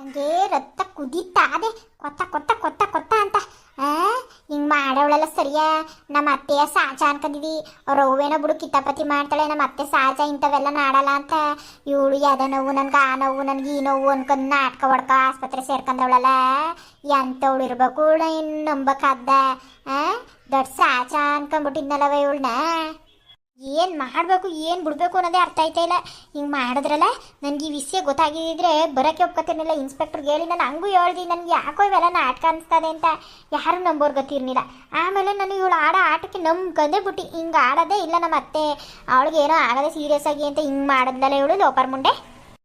ಹಂಗೆ ರಕ್ತ ಕುದೀತಾದೆ. ಕೊತ್ತ ಕೊತ್ತ ಕೊತ್ತ ಕೊತ್ತ ಅಂತ. ಹಿಂಗ್ ಮಾಡೋಳೆಲ್ಲ ಸರಿಯಾ? ನಮ್ಮ ಅತ್ತೆಯ ಸಾಚ ಅನ್ಕೊಂಡಿದಿ ರವ್ವೇನೋ ಬಿಡು ಕಿತಾಪತಿ ಮಾಡ್ತಾಳೆ. ನಮ್ಮ ಅತ್ತೆ ಸಾಜ ಇಂಥವೆಲ್ಲ ನಾಡಲ್ಲ ಅಂತ. ಇವಳು ಯಾವ್ದೋ ನೋವು, ನನ್ಗೆ ಆ ನೋವು, ನನ್ಗೆ ಈ ನೋವು ಅನ್ಕೊಂಡು ನಾಟಕ ಹೊಡ್ಕ ಆಸ್ಪತ್ರೆ ಸೇರ್ಕೊಂಡವಳಲ್ಲ. ಎಂಥವಳು ಇರ್ಬೇಕು ಇನ್ನು ನಂಬಕ್ಕಾದ್ದ ಆ, ದೊಡ್ಡ ಸಾಚ ಅನ್ಕೊಂಡ್ಬಿಟ್ಟಿದ್ನಲ್ಲವ ಇವಳನ್ನ ಏನು ಮಾಡಬೇಕು, ಏನು ಬಿಡಬೇಕು ಅನ್ನೋದೇ ಅರ್ಥ ಆಯ್ತಾ ಇಲ್ಲ. ಹಿಂಗೆ ಮಾಡಿದ್ರಲ್ಲ, ನನಗೆ ಈ ವಿಷಯ ಗೊತ್ತಾಗಿದ್ದಿದ್ರೆ ಬರೋಕ್ಕೆ ಒಪ್ಕೊತಿರ್ಲಿಲ್ಲ ಇನ್ಸ್ಪೆಕ್ಟರ್ಗೆ ಹೇಳಿ, ನಾನು ಹಂಗೂ ಹೇಳ್ದಿ, ನನಗೆ ಯಾಕೋ ಇವೆಲ್ಲ ನಾಟಕ ಅನಿಸ್ತದೆ ಅಂತ ಯಾರು ನಂಬೋರ್ ಗೊತ್ತಿರಲಿಲ್ಲ. ಆಮೇಲೆ ನಾನು ಇವಳು ಆಡೋ ಆಟಕ್ಕೆ ನಂಬ್ಕೊಂಡೇ ಬಿಟ್ಟು. ಹಿಂಗೆ ಆಡೋದೇ ಇಲ್ಲ ನಮ್ಮ ಅತ್ತೆ. ಅವಳಿಗೆ ಏನೋ ಆಗದೆ ಸೀರಿಯಸ್ ಆಗಿ ಅಂತ ಹಿಂಗೆ ಮಾಡಿದ್ಲಲ್ಲ ಇವಳು ಲೋಪರ್ ಮುಂಡೆ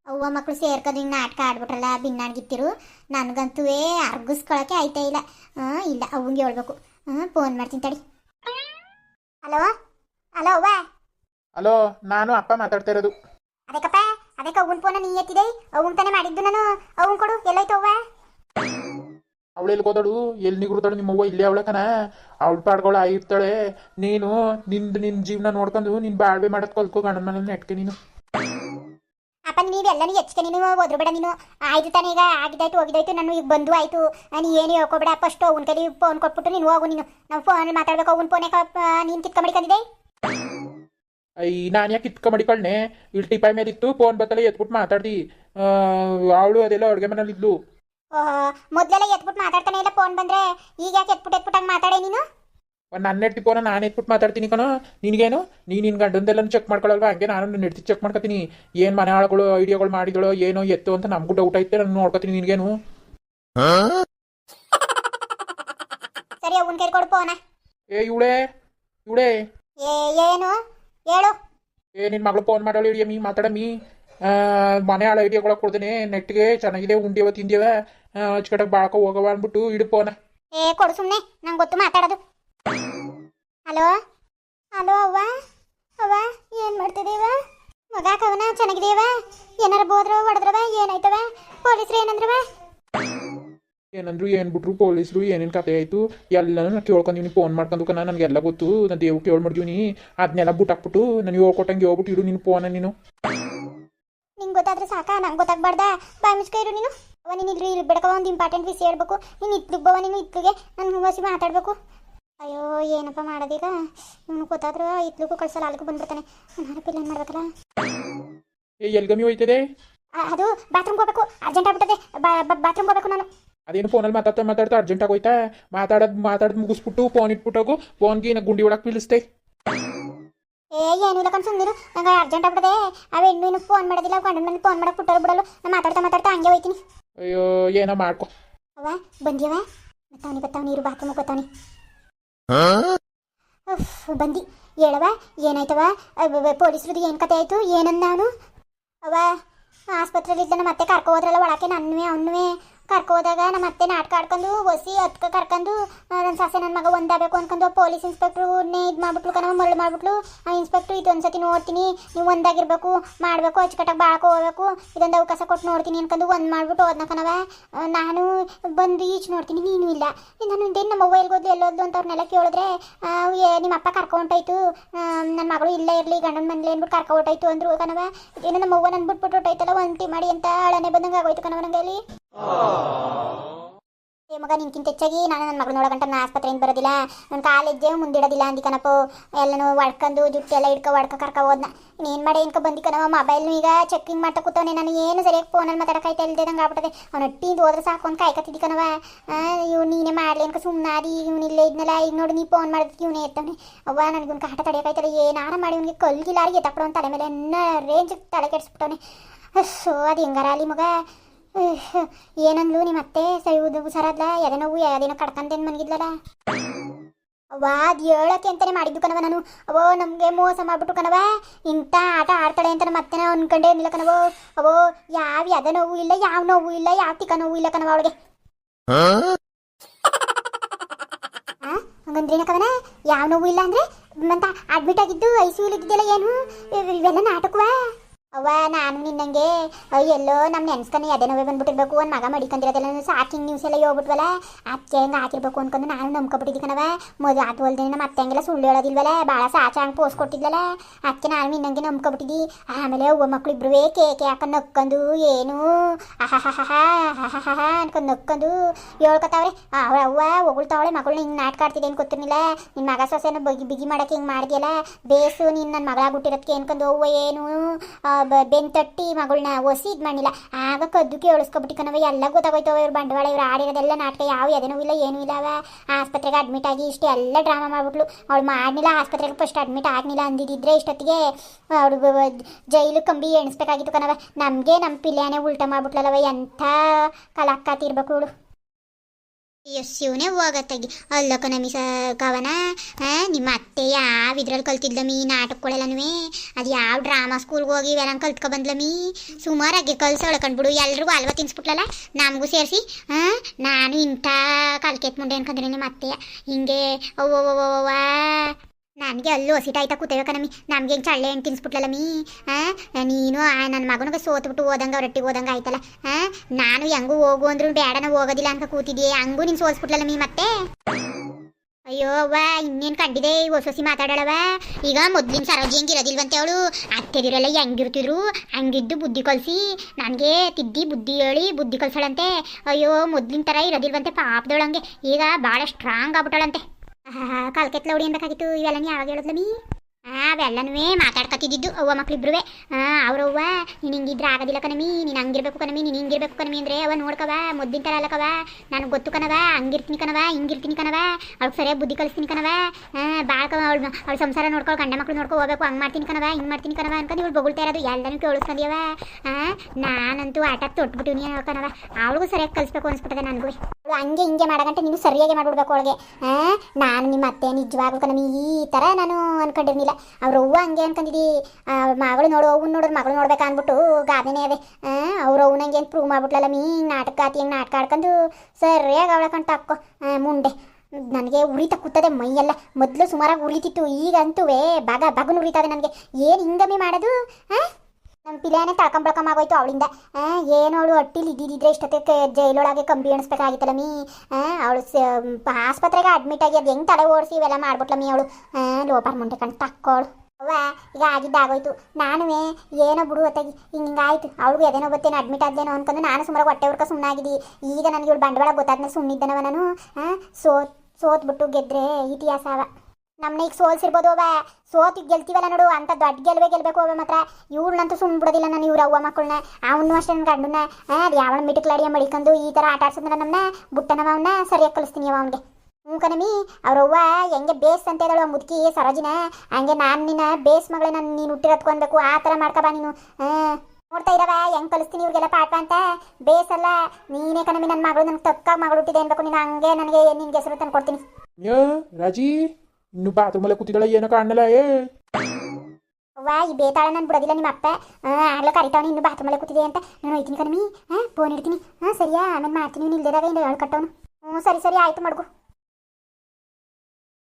ಅವ್ವ ಮಕ್ಕಳು ಸೇರ್ಕೊಂಡು ಹಿಂಗೆ ನಾಟಕ ಆಡ್ಬಿಟ್ರಲ್ಲ ಭಿನ್ನಾಡ್ಗಿತ್ತಿರು ನನಗಂತೂ ಅರ್ಗಿಸ್ಕೊಳಕ್ಕೆ ಆಯ್ತಾ ಇಲ್ಲ. ಹಾಂ ಇಲ್ಲ ಅವಂಗೆ ಹೇಳ್ಬೇಕು. ಹಾಂ ಫೋನ್ ಮಾಡ್ತೀನಿ ತಡಿ. ಹಲೋ? ಹಲೋ ಅವ್ವ? ಹಲೋ ನಾನು ಅಪ್ಪ ಮಾತಾಡ್ತಾ ಇರೋದು ಅದಕ್ಕಪ್ಪ ಅದಕ್ಕೆ ಅವನ್ ಫೋನ್ ನೀ ಎತ್ತಿದೆ? ಅವನ್ ತಾನೇ ಮಾಡಿದ್ದು ನಾನು. ಅವನ್ ಕೊಡು ಎಲ್ಲೋಯ್ತು ಅವ್ವ. ಅವಳು ಎಲ್ಲಿ ಹೋದಳು? ಎಲ್ಲಿ ನಿಗುರ್ತಾಳು ನಿಮ್ಮವ್ವ ಇಲ್ಲೇ ಅವಳಕನ ಅವಳ ಪಾಡ್ಗಳು ಆಗಿರ್ತಾಳೆ ನೀನು ನಿಂದು ನಿನ್ನ ಜೀವನ ನೋಡ್ಕೊಂಡು ನಿನ್ ಬಾಳ್ವೆ ಮಾಡೋದು ಕೊಲ್ಕೋ ಗಂಡನ ಮನೇಲಿ ನೆಟ್ಕೆ ನೀನು. ಅಪ್ಪ ನೀವೆಲ್ಲನೂ ಹೆಚ್ಚಿಗೆ ನೀನು ಹೋದ್ರು ಬೇಡ ನೀನು. ಆಯ್ತು ತಾನೆ ಈಗ ಆಗಿದಾಯ್ತು ಹೋಗಿದ್ದಾಯ್ತು ನಾನು ಈಗ ಬಂದು ಆಯ್ತು. ನೀ ಏನು ಹೇಳ್ಕೊಬೇಡ ಫಸ್ಟ್ ಅವನ ಕೈಲಿ ಫೋನ್ ಕೊಟ್ಬಿಟ್ಟು ನೀನು ಹೋಗು ನೀನು. ನಾವು ಫೋನ್ ಮಾತಾಡ್ಬೇಕು ಅವನ ಫೋನೇ ನೀನು ಕಿತ್ಕೊಂಬಿಡಿಕೊಂಡಿದ್ದೆ ಐ ನಾನು ಯಾಕೆ ಇತ್ಕೊ ಮಾಡಿಕೊಳ್ಳೆ ಇಲ್ಲಿ ಟಿಪಾಯ್ ಮೇಲೆ ಇತ್ತು ಫೋನ್ ಬತ್ತಲ್ಲ ಎತ್ಬಿಟ್ಟು ಮಾತಾಡ್ದಿ. ಅವಳು ಅದೆಲ್ಲ ಅಡುಗೆ ಮನೇಲಿ ಇದ್ಲು. ಮೊದಲೆಲ್ಲ ಎತ್ಬಿಟ್ಟು ಮಾತಾಡ್ತಾನೆ ಇಲ್ಲ ಫೋನ್ ಬಂದ್ರೆ? ಈಗ ಯಾಕೆ ಎತ್ಬಿಟ್ಟು ಎತ್ಬಿಟ್ಟಂಗೆ ಮಾತಾಡೆ ನೀನು? ನನ್ನ ನೆಟ್ಟಿ ಫೋನ ನಾನು ಎತ್ಬಿಟ್ಟು ಮಾತಾಡ್ತೀನಿ ಕಣೋ. ನಿನಗೇನು? ನೀನು ನಿನ್ನ ಗಂಡಂದೆಲ್ಲ ಚೆಕ್ ಮಾಡ್ಕೊಳ್ಳಲ್ವಾ ಹಂಗೆ ನಾನು ನನ್ನ ನೆಟ್ಟಿ ಚೆಕ್ ಮಾಡ್ಕೊತೀನಿ. ಏನು ಮನೆ ಆಳುಗಳು ಐಡಿಯಾಗಳು ಮಾಡಿದಳೋ ಏನೋ ಎತ್ತು ಅಂತ ನಮಗೂ ಡೌಟ್ ಐತೆ ನಾನು ನೋಡ್ಕೊತೀನಿ ನಿನಗೇನು. ಸರಿ ಅವನ ಕೈ ಕೊಡು ಫೋನ. ಏ ಇವಳೆ? ಇವಳೆ? ಏನು? ಹೇಳು. ಏ ನಿನ್ನ ಮಗಳು ಫೋನ್ ಮಾಡೋಳು ಮೀ ಮಾತಾಡಮ್ಮಿ ಮೀ. ಮನೆ ಹಾಳು ಐಡಿಯಾಗಳ ಕೊಡ್ತೀನಿ. ನೆಟ್ಗೆ ಚೆನ್ನಾಗಿದೆ ಉಂಡಿಯವ ತಿಂದಿಯವ ಅಚ್ಚಕಟ್ಟಾಗ ಬಾಳಕ ಹೋಗವ ಅಂದ್ಬಿಟ್ಟು ಇಡು ಫೋನ ಏ ಕೊಡು ಸುಮ್ಮನೆ ನಂಗೆ ಗೊತ್ತು ಮಾತಾಡೋದು. ಹಲೋ? ಹಲೋ ಅವ್ವ? ಅವ್ವ ಏನು ಮಾಡ್ತಿದ್ದೀವ ಮಗ ಕವನ ಚೆನ್ನಾಗಿದೀವ? ಏನಾರ ಬೋದ್ರವ ಹೊಡೆದ್ರವ? ಏನಾಯ್ತವ? ಪೊಲೀಸ್ರು ಏನಂದ್ರವ? ಏನಂದ್ರು ಏನ್ ಬಿಟ್ರು ಪೊಲೀಸರು ಏನೇನು ಕತೆ ಆಯ್ತು ಎಲ್ಲನೂ ನಾನು ಕೇಳ್ಕೊಂಡಿವ್ನಿ ಫೋನ್ ಮಾಡ್ಕೊಂಡು ಕಣ ನನಗೆಲ್ಲ ಗೊತ್ತು ನಾನು ದೇವ್ ಕೇಳ್ ಮಾಡಿದೀನಿ ಅದನ್ನೆಲ್ಲ ಬಿಟ್ಟಾಕ್ಬಿಟ್ಟು ನಾನು ಹೇಳ್ಕೊಟ್ಟಂಗೆ ಹೋಗ್ಬಿಟ್ಟು ಇಡು ನಿನ್ನ ಫೋನ ನೀನು. ನಿಂಗೆ ಗೊತ್ತಾದ್ರೆ ಸಾಕ? ನಂಗೆ ಗೊತ್ತಾಗ್ಬಾರ್ದ? ಬಾಯ್ ಮುಚ್ಕ ಇರು ನೀನು. ಅವ ನೀನು ಇಲ್ರಿ ಇಲ್ಲಿ ಬಿಡಕವ ಒಂದು ಇಂಪಾರ್ಟೆಂಟ್ ವಿಷಯ ಹೇಳ್ಬೇಕು. ನೀನು ಇತ್ಲಿಗೆ ಬವ ನೀನು ಇತ್ಲಿಗೆ. ನಾನು ಹೊಸಿ ಮಾತಾಡಬೇಕು. ಅಯ್ಯೋ ಏನಪ್ಪ ಮಾಡೋದೀಗ? ಇವನು ಗೊತ್ತಾದ್ರೂ ಇತ್ಲಿಗೂ ಕಳ್ಸಲ್ಲ ಅಲ್ಲಿಗೂ ಬಂದ್ಬಿಡ್ತಾನೆ. ನಾನು ಹರಪಿಲ್ಲ ಏನು ಮಾಡ್ಬೇಕಲ್ಲ? ಎಲ್ಗಮ್ಮಿ ಹೋಯ್ತದೆ? ಆ, ಅದು ಬಾತ್ರೂಮ್ಗೆ ಹೋಗ್ಬೇಕು. ಅರ್ಜೆಂಟ್ ಆಗ್ಬಿಟ್ಟದೆ. ಬಾತ್ರೂಮ್ಗೆ ಹೋಗ್ಬೇಕು ನಾನು. ಅದೇನು ಫೋನಲ್ಲಿ ಮಾತಾಡ್ತಾ ಮಾತಾಡ್ತಾ ಅರ್ಜೆಂಟ್ ಆಗೋಯ್ತಾ ಮಾತಾಡೋದು ಮಾತಾಡೋದು ಮುಗಿಸ್ಬಿಟ್ಟು ಫೋನ್ ಇಟ್ಬಿಟ್ಟೋಗು ಫೋನ್ಗೆ ನಾ ಗುಂಡಿ ಒಳಗೆ ಬೀಳಿಸ್ತೆ ಏ ಏನಿಲ್ಲ ಕಣ್ ಸುಮ್ಮನಿರು ನಂಗೆ ಅರ್ಜೆಂಟ್ ಆಗ್ಬಿಡದೆ ಅವ ಹೆಣ್ಣು ಇನ್ನು ಫೋನ್ ಮಾಡೋದಿಲ್ಲ ಗಂಡನ ಮನೆ ಫೋನ್ ಮಾಡಕ್ಕೆ ಬಿಟ್ಟರು ಬಿಡಲು ನಾನು ಮಾತಾಡ್ತಾ ಮಾತಾಡ್ತಾ ಹಂಗೆ ಹೋಯ್ತೀನಿ ಅಯ್ಯೋ ಏನೋ ಮಾಡ್ಕೊ ಅವ್ವ ಬಂದ್ಯವ ಬತ್ತಾವನಿ ಬತ್ತಾವನಿ ಇರು ಬಾತ್ರೂಮ್ ಬತ್ತಾವನಿ ಬಂದಿ ಹೇಳವ ಏನಾಯ್ತವ ಪೊಲೀಸ್ರದ್ದು ಏನು ಕತೆ ಆಯ್ತು ಏನಂದ ನಾನು ಅವ ಆಸ್ಪತ್ರೆಲಿದ್ದ ನಮ್ಮ ಮತ್ತೆ ಕರ್ಕೊ ಹೋದ್ರಲ್ಲ ಒಳಕ್ಕೆ ನನ್ನುವೆ ಅವನ್ನುವೆ ಕರ್ಕೊ ಹೋದಾಗ ನಮ್ಮ ಅತ್ತೆ ನಾಟಕ ಆಡ್ಕೊಂಡು ಒಸಿ ಹತ್ಕ ಕರ್ಕೊಂಡು ನನ್ನ ಸಾಸೆ ನನ್ನ ಮಗ ಒಂದಾಗಬೇಕು ಅನ್ಕೊಂಡು ಪೊಲೀಸ್ ಇನ್ಸ್ಪೆಕ್ಟ್ರುನೇ ಇದು ಮಾಡ್ಬಿಟ್ಲು ಕಣ ಮರಳು ಮಾಡ್ಬಿಟ್ಲು. ಆ, ಇನ್ಸ್ಪೆಕ್ಟ್ರು ಇದು ಒಂದ್ಸತಿ ನೋಡ್ತೀನಿ, ನೀವು ಒಂದಾಗಿರ್ಬೇಕು ಮಾಡಬೇಕು, ಅಚ್ಚುಕಟ್ಟಾಗಿ ಬಾಳ್ಕೊ ಹೋಗ್ಬೇಕು ಇದೊಂದು ಅವಕಾಶ ಕೊಟ್ಟು ನೋಡ್ತೀನಿ ಅನ್ಕೊಂಡು ಒಂದು ಮಾಡ್ಬಿಟ್ಟು ಹೋದ್ನ ಕಣವ ನಾನು ಬಂದು ಈಚ್ ನೋಡ್ತೀನಿ, ನೀನು ಇಲ್ಲ. ನಾನು ಇದೇನು ನಮ್ಮ ಅವ್ವ ಎಲ್ಗೋದ್ಲು ಎಲ್ಲೋದ್ಲು ಅಂತ ಅವ್ರನ್ನೆಲ್ಲ ಕೇಳಿದ್ರೆ ನಿಮ್ಮ ಅಪ್ಪ ಕರ್ಕೊಂಡೋಯ್ತು ನನ್ನ ಮಗಳು ಇಲ್ಲ ಇರಲಿ, ಗಂಡನ ಮನೇಲಿ ಅಂದ್ಬಿಟ್ಟು ಕರ್ಕೊಂಡೋಯ್ತು ಅಂದ್ರು ಕಣವ ಇದೇನು ನಮ್ಮ ಅವ್ವ ನನ್ನ ಬಿಟ್ಬಿಟ್ಟು ಹೊಟ್ಟೋಯ್ತಲ್ಲ ಒಂಟಿ ಮಾಡಿ ಅಂತ ಅಳನೆ ಬಂದಂಗೆ ಆಗೋಯ್ತು ಕಣವ ನನಗೆ ಅಲ್ಲಿ ಏ ಮಗ, ನಿನ್ಕಿಂತ ಹೆಚ್ಚಾಗಿ ನಾನು ನನ್ನ ಮಗಳು ನೋಡೋ ನಾ ನಾನು ಆಸ್ಪತ್ರೆಯಿಂದ ಬರೋದಿಲ್ಲ. ನನ್ನ ಕಾಲೇಜೇ ಮುಂದಿಡೋದಿಲ್ಲ ಅಂದಿ ಕಣಪ್ಪ ಎಲ್ಲನೂ ಒಡ್ಕೊಂಡು ಜುಟ್ಟೆಲ್ಲ ಹಿಡ್ಕೊ ಒಡ್ಕ ಕರ್ಕ ಹೋದ್ನ. ಇನ್ನೇನು ಮಾಡಿ ಏನ್ಕೊ ಬಂದಿ ಕಣವ ಮೊಬೈಲ್ನು ಈಗ ಚೆಕಿಂಗ್ ಮಾಡ್ತಾ ಕೂತವನೆ ನಾನು ಏನು ಸರಿಯಾಗಿ ಫೋನಲ್ಲಿ ಮಾತಾಡೋಕಾಯ್ತಾ ಇಲ್ದೇದಂಗೆ ಆಗ್ಬಿಟ್ಟದೆ. ಅವ್ನು ಒಟ್ಟಿಂದ ಹೋದ್ರೆ ಸಾಕು ಅಂತ ಕಾಯ್ಕತ್ತಿದ್ದಿಕನವ. ಇವ್ ನೀನೇ ಮಾಡಲಿ ಅನ್ಕ ಸುಮ್ಮನಾದಿ ಇವ್ನು ಇಲ್ಲೇ ಇದ್ನಲ್ಲ, ಈಗ ನೋಡಿ ನೀ ಫೋನ್ ಮಾಡಿದ್ಕೆ ಇವನೇ ಇರ್ತವನೆ. ಅವ್ವ ನನಗೆ ಕಾಟ ತಡೆಯೋಕಾಯ್ತಲ್ಲ ಏನಾರ ಮಾಡಿ ಅವ್ನಿಗೆ ಕಲ್ಗಿಲಾರಿ ತಪ್ಪಡೋ ತಲೆ ಮೇಲೆ ರೇಂಜ್ ತಲೆ ಕೆಡಿಸ್ಬಿಟ್ಟವನೆ. ಸೊ ಅದು ಹೆಂಗಾರ ಅಲ್ಲಿ ಮಗ? ಏನಂದ್ಲು ನಿಮ್ಮ ಅತ್ತೆ? ಸರಿ ಉಸಾರದ್ಲ ಹುಷಾರಾದ್ಲ? ಎದೆ ನೋವು ಯಾವ್ದೇನೋ ಕಡ್ಕಂತೇನು ಮನ್ಗಿದ್ಲಲ್ಲ ಅವ್ವ ಅದು ಹೇಳಕ್ಕೆ ಅಂತಾನೆ ಮಾಡಿದ್ದು ಕಣವ ನಾನು. ಅವೋ ನಮಗೆ ಮೋಸ ಮಾಡ್ಬಿಟ್ಟು ಕಣವ ಇಂಥ ಆಟ ಆಡ್ತಾಳೆ ಅಂತ ನಮ್ಮ ಅತ್ತೆನ ಅನ್ಕೊಂಡೇ ಇಲ್ಲ ಕಣವೋ ಅವೋ ಯಾವ ಎದೆ ನೋವು ಇಲ್ಲ ಯಾವ ನೋವು ಇಲ್ಲ ಯಾವ ತಿಕ್ಕ ನೋವು ಇಲ್ಲ ಕಣವ ಅವಳಿಗೆ. ಹಂಗಂದ್ರೇನ ಕವನ ಯಾವ ನೋವು ಇಲ್ಲ ಅಂದ್ರೆ ಮಂತ ಅಡ್ಮಿಟ್ ಆಗಿದ್ದು ಐ ಸಿ ಇದ್ದಿದ್ದೆಲ್ಲ ಏನು? ಇವ್- ಇವೆಲ್ಲ ನಾಟಕವಾ? ಅವ್ವ, ನಾನು ನಿನ್ನಂಗೆ ಎಲ್ಲೋ ನಮ್ಮ ನೆನ್ಸ್ಕೊಂಡು ಅದೇ ನೋವೇ ಬಂದ್ಬಿಟ್ಟಿರ್ಬೇಕು, ಒಂದು ಮಗ ಮಡಿಕೊಂಡಿರೋದೆಲ್ಲ ಸಾಕಿಂಗ್ ನ್ಯೂಸ್ ಎಲ್ಲ ಹೋಗ್ಬಿಟ್ವಲ್ಲ ಅದಕ್ಕೆ ಹಂಗೆ ಹಾಕಿರ್ಬೇಕು ಅನ್ಕೊಂಡು ನಾನು ನಂಬ್ಕೊಬಿಟ್ಟಿದ್ದೆ ಕಣವ ಮದುವೆ ಅದು ಅಲ್ದೇ ನಮ್ಮ ಅತ್ತೆ ಸುಳ್ಳು ಹೇಳೋದಿಲ್ವಲ್ಲ? ಭಾಳ ಸಾಚ ಹಂಗೆ ಪೋಸ್ ಕೊಟ್ಟಿದ್ಲಲ್ಲ? ಅಕ್ಕೆ ನಾನು ನಿನ್ನಂಗೆ ನಂಬ್ಕೊಬಿಟ್ಟಿದ್ದಿ. ಆಮೇಲೆ ಒಬ್ಬ ಮಕ್ಳು ಇಬ್ರು ಕೇಕೆ ಹಾಕೊಂಡು ನಕ್ಕೊಂಡು, ಏನು ಅಹಾಹಾಹಾ ಅನ್ಕೊಂಡು ನಕ್ಕೊಂಡು ಹೇಳ್ಕೊತಾವ್ರೆ. ಅವಳ ಅವ್ವ ಹೊಗಳ್ತಾವಳೆ ಮಗಳು ಹಿಂಗೆ ನಾಟಕ ಆಡ್ತಿದೆ ಏನು ಗೊತ್ತಿರಲಿಲ್ಲ? ನಿನ್ನ ಮಗ ಸೊಸೆನ ಬಗಿ ಬಿಗಿ ಮಾಡೋಕೆ ಹಿಂಗೆ ಮಾಡಿದ್ಯಲ್ಲ? ಬೇಸು ನೀನು ನನ್ನ ಮಗಳಾಗ್ಬಿಟ್ಟಿರೋದಕ್ಕೆ ಅನ್ಕೊಂಡು, ಅವ್ವ, ಏನು ಬೆನ್ ತಟ್ಟಿ ಮಗಳನ್ನ ಒಸಿ ಇದು ಮಾಡಿಲ್ಲ ಆಗ ಕದ್ದು ಕೇಳಿಸ್ಕೊಬಿಟ್ಟು ಕಣವ ಎಲ್ಲ ಗೊತ್ತಾಗೋಯ್ತವ ಇವ್ರು ಬಂಡವಾಳ, ಇವ್ರು ಆಡಿರೋದೆಲ್ಲ ನಾಟಕ ಯಾವ ಎದೆನೂ ಇಲ್ಲ, ಏನೂ ಇಲ್ಲ ಅವ. ಆಸ್ಪತ್ರೆಗೆ ಅಡ್ಮಿಟ್ ಆಗಿ ಇಷ್ಟು ಎಲ್ಲ ಡ್ರಾಮಾ ಮಾಡ್ಬಿಟ್ಲು. ಅವಳು ಮಾಡಲಿಲ್ಲ, ಆಸ್ಪತ್ರೆಗೆ ಫಸ್ಟ್ ಅಡ್ಮಿಟ್ ಆಗಲಿಲ್ಲ ಅಂದಿದ್ದಿದ್ರೆ ಇಷ್ಟೊತ್ತಿಗೆ ಅವಳು ಜೈಲು ಕಂಬಿ ಎಣಿಸ್ಬೇಕಾಗಿತ್ತು ಕಣವ ನಮಗೆ ನಮ್ಮ ಪಿಲ್ಯಾನೇ ಉಲ್ಟ ಮಾಡ್ಬಿಟ್ಲಲ್ಲವ ಎಂಥ ಕಲಾಕಾತಿರ್ಬೇಕು ಇವಳು. ಶಿವನೇ ಹೋಗತ್ತಾಗಿ. ಅಲ್ಲ ಕಣಮಿ ಸ ಕವನ ನಿಮ್ಮ ಅತ್ತೆ ಯಾವ ಇದ್ರಲ್ಲಿ ಕಲ್ತಿದ್ಲಮಿ ನಾಟಕಗಳೆಲ್ಲನೂ ಅದು ಯಾವ ಡ್ರಾಮಾ ಸ್ಕೂಲ್ಗೆ ಹೋಗಿ ಇವೆಲ್ಲ ಕಲ್ತ್ಕೊ ಬಂದ್ಲಮಿ ಸುಮಾರಾಗಿ ಕಲ್ಸಿ ಕಂಡ್ಬಿಡು ಎಲ್ರಿಗೂ ಅಲ್ವ ತಿನ್ಸ್ಬಿಟ್ಲಲ್ಲ ನಮಗೂ ಸೇರಿಸಿ ನಾನು ಇಂಥ ಕಲ್ಕೆತ್ ಮುಂಡೆ ಅನ್ಕೊಂಡ್ರೆ ನಿಮ್ಮ ಅತ್ತೆ ಹಿಂಗೆ ಅವ್ವ ನನಗೆ ಅಲ್ಲೂ ಹಸಿಟಾಯ್ತಾ ಕೂತೇವೆ ಕಣಮಿ ನಮ್ಗೆ ಹೆಂಗೆ ಚಳ್ಳೆ ಹೆಂಗೆ ತಿನ್ಸ್ಬಿಟ್ಲಲ್ಲಮಿ ಹಾಂ ನೀನು ನನ್ನ ಮಗನಿಗೆ ಸೋತ್ಬಿಟ್ಟು ಹೋದಂಗೆ ಅವ್ರೊಟ್ಟಿಗೆ ಹೋದಂಗೆ ಆಯ್ತಲ್ಲ. ಹಾಂ ನಾನು ಹೆಂಗೂ ಹೋಗು ಅಂದ್ರೂ ಬೇಡ, ನಾವು ಹೋಗೋದಿಲ್ಲ ಅಂತ ಕೂತಿದ್ದೆ ಹಂಗೂ ನೀನು ಸೋಲ್ಸ್ಬಿಟ್ಲಲ್ಲಮಿ ಮತ್ತೆ? ಅಯ್ಯೋ ಅವ್ವ, ಇನ್ನೇನು ಕಂಡಿದೆ ಹೊಸ ಹೊಸಿ ಮಾತಾಡಳವ? ಈಗ ಮೊದ್ಲಿನ ಸರೋಜಿ ಹೆಂಗಿರೋದಿಲ್ವಂತೆ ಅವಳು? ಅತ್ತೆದಿರಲ್ಲ ಹೆಂಗಿರ್ತಿದ್ರು ಹಂಗಿದ್ದು ಬುದ್ಧಿ ಕಲಿಸಿ? ನನಗೆ ತಿದ್ದಿ ಬುದ್ಧಿ ಹೇಳಿ ಬುದ್ಧಿ ಕಲ್ಸಳಂತೆ ಅಯ್ಯೋ ಮೊದ್ಲಿನ ಥರ ಇರೋದಿಲ್ವಂತೆ ಪಾಪದವಳಂಗೆ. ಈಗ ಭಾಳ ಸ್ಟ್ರಾಂಗ್ ಆಗ್ಬಿಟ್ಟಳಂತೆ. ಕಾಲ್ಕೆತ್ಲ ಹೊಡಿ ಅನ್ಬೇಕಾಗಿತ್ತು ಇವೆಲ್ಲ ನೀ ಯಾವಾಗ ಹೇಳಿದ್ಲಮಿ ಅವೆಲ್ಲನೂ ಮಾತಾಡ್ಕೊತಿದ್ದು ಅವ್ವ ಮಕ್ಳಿಬ್ರು ಅವ್ರವ್ವ, ನೀನು ಹಿಂಗಿದ್ರೆ ಆಗೋದಿಲ್ಲ ಕಣಮಿ, ನೀನು ಹಂಗಿರ್ಬೇಕು ಕಣಮಿ, ನೀನು ಹಿಂಗಿರ್ಬೇಕು ಕಣಮಿ ಅಂದರೆ ಅವ ನೋಡ್ಕವ ಮೊದ್ದಿನ ಥರ ಅಲ್ಲ ಕವ ನನಗೆ ಗೊತ್ತು ಕಣವ, ಹಂಗಿರ್ತೀನಿ ಕಣವ, ಹಿಂಗಿರ್ತೀನಿ ಕಣವ ಅವ್ಳಿಗೆ ಸರಿಯಾಗಿ ಬುದ್ಧಿ ಕಲಿಸ್ತೀನಿ ಕಣವ ಬಾಳ್ಕವ ಕವ ಅವಳು ಅವಳ ಸಂಸಾರ ನೋಡ್ಕೊ ಗಂಡ ಮಕ್ಳು ನೋಡ್ಕೊ ಹೋಗ್ಬೇಕು, ಹಂಗೆ ಮಾಡ್ತೀನಿ ಕಣವ, ಹಿಂಗೆ ಮಾಡ್ತೀನಿ ಕಣವ ಅನ್ಕೊಂಡು ಇವಳು ಬೊಗಳ್ತಾ ಇರೋದು ಎಲ್ಲನೂ ಕೇಳಿಸ್ಕೊಂಡಿವ ನಾನಂತೂ ಆಟ ತೊಟ್ಬಿಟ್ಟಿನಿ ಕಣವ. ಅವಳಿಗೂ ಸರಿಯಾಗಿ ಕಲಿಸ್ಬೇಕು ಅನ್ಸ್ಬಿಟ್ಟದೆ ನನಗೂ. ಹಂಗೆ ಹಿಂಗೆ ಮಾಡಗಂಟ ನೀನು ಸರಿಯಾಗಿ ಮಾಡ್ಬಿಡ್ಬೇಕು ಅವಳಿಗೆ. ನಾನು ನಿಮ್ಮ ಅತ್ತೆ ನಿಜವಾಗ್ಲೂ ಕಣಮಿ, ಈ ಥರ ನಾನು ಅನ್ಕೊಂಡಿರ್ಲಿಲ್ಲ. ಅವ್ರ ಅವ್ವ ಹಂಗೆ ಅನ್ಕೊಂಡಿದ್ದಿ ಮಗಳು ನೋಡು ಹೂವು ನೋಡೋರು ಮಗಳು ನೋಡ್ಬೇಕು ಅಂದ್ಬಿಟ್ಟು ಗಾದೆನೇ ಅದೇ. ಅವ್ರ ಅವ್ನಂಗೆ ಏನು ಪ್ರೂವ್ ಮಾಡ್ಬಿಟ್ಲಲ್ಲ ಮೀ ನಾಟಕ ಆತಿ, ಹಿಂಗೆ ನಾಟಕ ಆಡ್ಕೊಂಡು ಸರಿಯಾಗಿ ಅವಳ ಕಂಡು ಹಾಕೋ ಮುಂಡೆ ನನಗೆ ಉರಿತ ಕೂತದೆ ಮೈಯೆಲ್ಲ. ಮೊದಲು ಸುಮಾರಾಗಿ ಉರಿತಿತ್ತು ಈಗಂತೂ ಬಗ ಬಗನ್ ಉರಿತದೆ ನನಗೆ. ಏನು ಹಿಂಗಮ್ಮಿ ಮಾಡೋದು? ಹಾಂ ನಮ್ಮ ಪಿಲ್ಯಾನೆ ಆಗೋಯ್ತು ಅವಳಿಂದ. ಏನು ಅವಳು ಹೊಟ್ಟಿಲಿ ಇದ್ದಿದ್ರೆ ಇಷ್ಟೊತ್ತಿಗೆ ಜೈಲೊಳಗೆ ಕಂಬಿ ಎಣಿಸ್ಬೇಕಾಗಿತ್ತಲ್ಲ ಮೀ. ಅವಳು ಆಸ್ಪತ್ರೆಗೆ ಅಡ್ಮಿಟ್ ಆಗಿ ಅದು ಹೆಂಗೆ ತಲೆ ಓಡಿಸಿ ಇವೆಲ್ಲ ಮಾಡ್ಬಿಟ್ಲ ಮೀ ಅವಳು. ಲೋಪರ್ ಮುಂಡೆ ಕಣ್ ತಕ್ಕೋಳು. ಅವ್ವ, ಈಗ ಆಗಿದ್ದಾಗೋಯ್ತು ನಾನು ಏನೋ ಬಿಡು ಹೊತ್ತಾಗಿ. ಹಿಂಗೆ ಹಿಂಗಾಯ್ತು ಅವಳಿಗೂ ಎದೇನೋ ಬತ್ತೇನೋ ಅಡ್ಮಿಟ್ ಆದ್ಲೇನೋ ಅನ್ಕೊಂಡು ನಾನು ಸುಮಾರು ಹೊಟ್ಟೆ ಹುಡ್ಕ ಸುಮ್ಮನಾಗಿದ್ದಿ ಈಗ ನನಗೆ ಇವಳು ಬಂಡವಾಳ ಗೊತ್ತಾದ್ಮೇಲೆ ಸುಮ್ಮನಿದ್ದನವ ನಾನು. ಸೋತ್, ಸೋತ್ಬಿಟ್ಟು ಗೆದ್ರೆ ಇತಿಹಾಸ ಅವ. ನಮ್ಮನ್ನ ಈಗ ಸೋಲ್ಸಿರ್ಬೋದು ಅವ ಸೋತಿ ಗೆಲ್ತೀವಲ್ಲ ನೋಡು, ಅಂತ ದೊಡ್ಡ ಗೆಲ್ವೇ ಗೆಲ್ಬೇಕು ಅವ ಮಾತ್ರ. ಇವ್ಳನ್ನಂತೂ ಸುಮ್ಮನೆ ಬಿಡೋದಿಲ್ಲ ನಾನು ಇವ್ರ ಅವ್ವ ಮಕ್ಕಳನ್ನ ಅವನು ಅಷ್ಟೇ ನನ್ನ ಗಂಡನ್ನ. ಅದು ಯಾವಳ ಮಿಟಕ್ಲಾಡಿಯ ಮಡಿಕೊಂಡು ಈ ಥರ ಆಟ ಆಡ್ಸಿದ್ರೆ ನಮ್ಮನ್ನ ಬುಟ್ಟನವ ಅವನ್ನ ಸರಿಯಾಗಿ ಕಲಿಸ್ತೀನಿ ಅವ ಅವನಿಗೆ. ಹ್ಞೂ ಕಣಮಿ ಅವ್ರವ್ವ ಹೆಂಗೆ ಬೇಸ್ ಅಂತ ಹೇಳೋ ಮುದುಕಿ ಸರೋಜಿನ. ಹಂಗೆ ನಾನು ನಿನ್ನ ಬೇಸ್ ಮಗಳೇ ನಾನು ನೀನು ಹುಟ್ಟಿರೋದ್ಕು ಆ ಥರ ಮಾಡ್ಕೊಬಾ ನೀನು. ಹಾಂ ನೋಡ್ತಾ ಇರವ ಹೆಂಗೆ ಕಲಿಸ್ತೀನಿ ಇವ್ರಿಗೆಲ್ಲ ಪಾಠ ಅಂತ. ಬೇಸಲ್ಲ ನೀನೇ ಕಣಮಿ ನನ್ನ ಮಗಳು ನನಗೆ ತಕ್ಕ ಮಗಳು ಹುಟ್ಟಿದೆ ಅನ್ಬೇಕು. ನೀನು ಹಂಗೆ ನನಗೆ ನಿನ್ಗೆ ಹೆಸರು ತಂದು ಕೊಡ್ತೀನಿ ರಾಜಿ. ಇನ್ನು ಬಾತ್ರೂಮಲ್ಲೇ ಕೂತಿದ್ದಾಳೆ ಏನೋ ಕಾಣಲ್ಲ ಏ. ವಾ ಈ ಬೇತಾಳ ನಾನು ಬಿಡೋದಿಲ್ಲ ನಿಮ್ಮ ಅಪ್ಪ. ಆಗ್ಲೋ ಕರಿತಾವನು, ಇನ್ನು ಬಾತ್ರೂಮಲ್ಲೇ ಕೂತಿದೆ ಅಂತ. ನಾನು ಹೋಯ್ತೀನಿ ಕಣಮಿ ಹಾಂ ಫೋನ್ ಇಡ್ತೀನಿ. ಹಾಂ ಸರಿಯಾ, ಆಮೇಲೆ ಮಾಡ್ತೀನಿ. ನೀನು ಇಲ್ದಿದಾಗ ಇನ್ನು ಹೇಳ್ಕಟ್ಟವನು ಹ್ಞೂ, ಸರಿ ಸರಿ, ಆಯ್ತು ಮಡ್ಗು.